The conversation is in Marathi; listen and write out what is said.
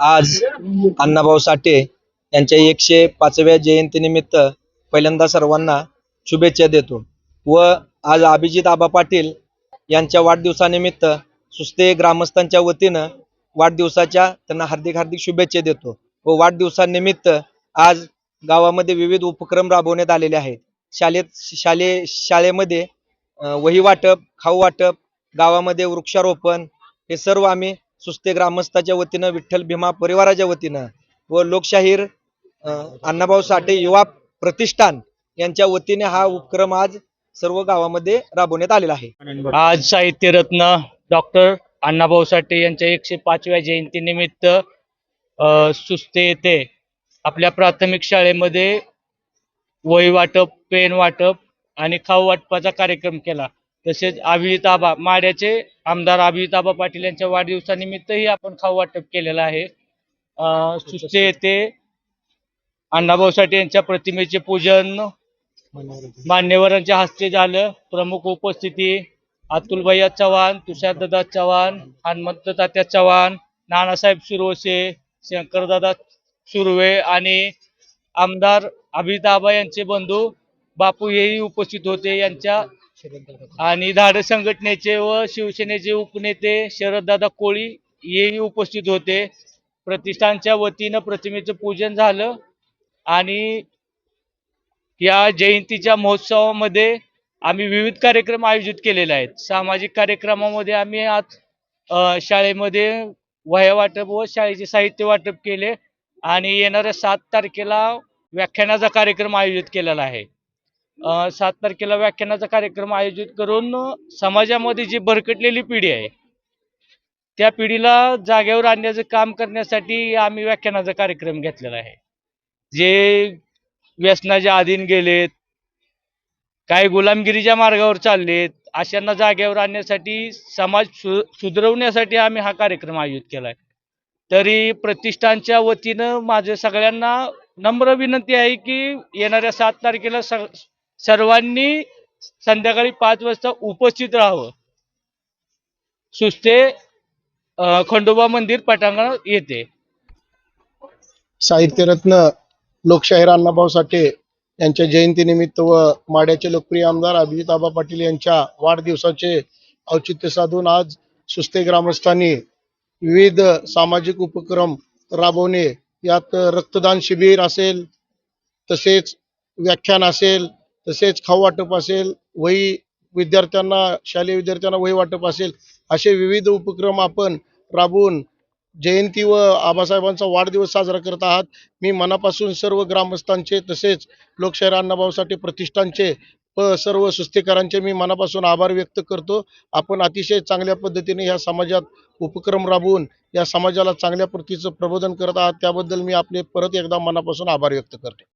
आज अण्णाभाऊ साठे यांच्या एकशे पाचव्या जयंतीनिमित्त पहिल्यांदा सर्वांना शुभेच्छा देतो व आज अभिजित आबा पाटील यांच्या वाढदिवसानिमित्त सुस्ते ग्रामस्थांच्या वतीनं वाढदिवसाच्या त्यांना हार्दिक हार्दिक शुभेच्छा देतो व वाढदिवसानिमित्त आज गावामध्ये विविध उपक्रम राबवण्यात आलेले आहेत. शालेत शालेय शाळेमध्ये वही वाटप खाऊ वाटप गावामध्ये वृक्षारोपण हे सर्व आम्ही सुस्ते ग्रामस्थाच्या वतीनं विठ्ठल भीमा परिवाराच्या वतीनं व लोकशाहीर अण्णाभाऊ साठे युवा प्रतिष्ठान यांच्या वतीने हा उपक्रम आज सर्व गावामध्ये राबवण्यात आलेला आहे. आज साहित्यरत्न डॉक्टर अण्णाभाऊ साठे यांच्या एकशे पाचव्या जयंतीनिमित्त सुस्ते येथे आपल्या प्राथमिक शाळेमध्ये वही वाटप पेन वाटप आणि खाऊ वाटपाचा कार्यक्रम केला. तसेच अभिजित माड्याचे आमदार अभिजित पाटील यांच्या वाढदिवसानिमित्तही आपण खाऊ वाटप केलेलं आहे. सुस्ते येथे अण्णाभाऊ साठे यांच्या प्रतिमेचे पूजन मान्यवरांच्या हस्ते झालं. प्रमुख उपस्थिती अतुलभैया चव्हाण तुषारदादा चव्हाण हनुमंत तात्या चव्हाण नानासाहेब सुरवसे शंकरदादा सुर्वे आणि आमदार अभिताबा यांचे बंधू बापू हेही उपस्थित होते. यांच्या आणि धाड संघटनेचे व शिवसेनेचे उपनेते शरददादा कोळी हेही उपस्थित होते. प्रतिष्ठानच्या वतीनं प्रतिमेचं पूजन झालं आणि या जयंतीच्या महोत्सवामध्ये आम्ही विविध कार्यक्रम आयोजित केलेले आहेत. सामाजिक कार्यक्रमामध्ये आम्ही आज शाळेमध्ये वह्या वाटप व शाळेचे साहित्य वाटप केले आणि येणाऱ्या सात तारखेला व्याख्यानाचा कार्यक्रम आयोजित केलेला आहे. सात तारखेला व्याख्यानाचा कार्यक्रम आयोजित करून समाजामध्ये जी भरकटलेली पिढी आहे त्या पिढीला जागेवर आणण्याचं काम करण्यासाठी आम्ही व्याख्यानाचा कार्यक्रम घेतलेला आहे. जे व्यसनाच्या अधीन गेलेत काही गुलामगिरीच्या मार्गावर चाललेत अशांना जागेवर आणण्यासाठी समाज सु सुधरवण्यासाठी आम्ही हा कार्यक्रम आयोजित केला आहे. तरी प्रतिष्ठानच्या वतीनं माझं सगळ्यांना नम्र विनंती आहे की येणाऱ्या सात तारखेला सग सर्वांनी संध्याकाळी पाच वाजता उपस्थित राहावं. सुस्ते खंडोबा मंदिर पटांगण येते. साहित्यरत्न लोकशाहीर अण्णाभाऊ साठे यांच्या जयंतीनिमित्त व माड्याचे लोकप्रिय आमदार अभिजित आबा पाटील यांच्या वाढदिवसाचे औचित्य साधून आज सुस्ते ग्रामस्थांनी विविध सामाजिक उपक्रम राबवणे. यात रक्तदान शिबिर असेल तसेच व्याख्यान असेल तसेच खाऊ वाटप असेल वही विद्यार्थ्यांना शालेय विद्यार्थ्यांना वही वाटप असेल असे विविध उपक्रम आपण राबवून जयंती व आबासाहेबांचा वाढदिवस साजरा करत आहात. मी मनापासून सर्व ग्रामस्थांचे तसेच लोकशाहीर अण्णाभाऊसाठी प्रतिष्ठानचे व सर्व सुस्तेकरांचे मी मनापासून आभार व्यक्त करतो. आपण अतिशय चांगल्या पद्धतीने ह्या समाजात उपक्रम राबवून या समाजाला चांगल्या प्रतीचं प्रबोधन करत आहात. त्याबद्दल मी आपले परत एकदा मनापासून आभार व्यक्त करतो.